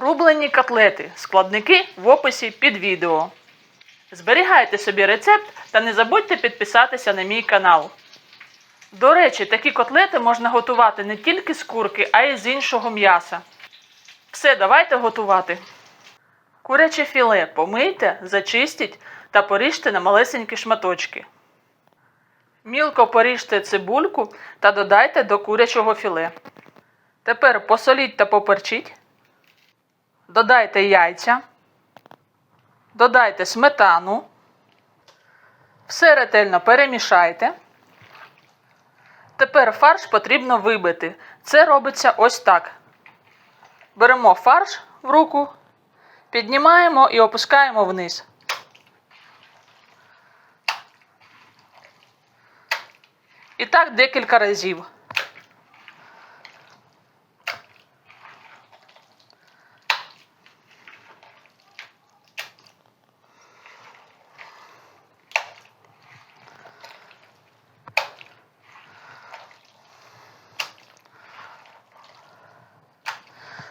Рублені котлети. Складники в описі під відео. Зберігайте собі рецепт та не забудьте підписатися на мій канал. До речі, такі котлети можна готувати не тільки з курки, а й з іншого м'яса. Все, давайте готувати. Куряче філе помийте, зачистіть та поріжте на малесенькі шматочки. Мілко поріжте цибульку та додайте до курячого філе. Тепер посоліть та поперчіть. Додайте яйця. Додайте сметану. Все ретельно перемішайте. Тепер фарш потрібно вибити. Це робиться ось так. Беремо фарш в руку, піднімаємо і опускаємо вниз. І так декілька разів.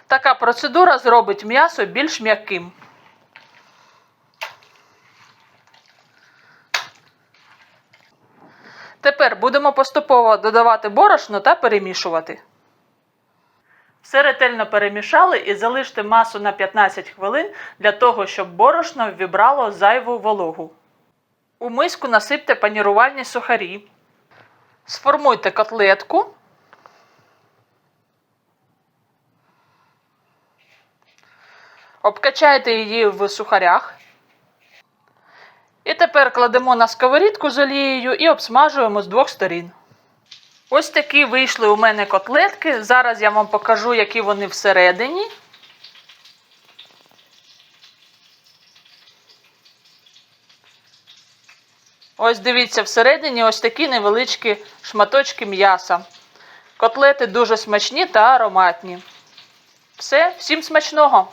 Така процедура зробить м'ясо більш м'яким. Тепер будемо поступово додавати борошно та перемішувати. Все ретельно перемішали і залиште масу на 15 хвилин для того, щоб борошно ввібрало зайву вологу. У миску насипте панірувальні сухарі. Сформуйте котлетку. Обкачайте її в сухарях. І тепер кладемо на сковорідку з олією і обсмажуємо з двох сторін. Ось такі вийшли у мене котлетки. Зараз я вам покажу, які вони всередині. Ось дивіться, всередині ось такі невеличкі шматочки м'яса. Котлети дуже смачні та ароматні. Все, всім смачного!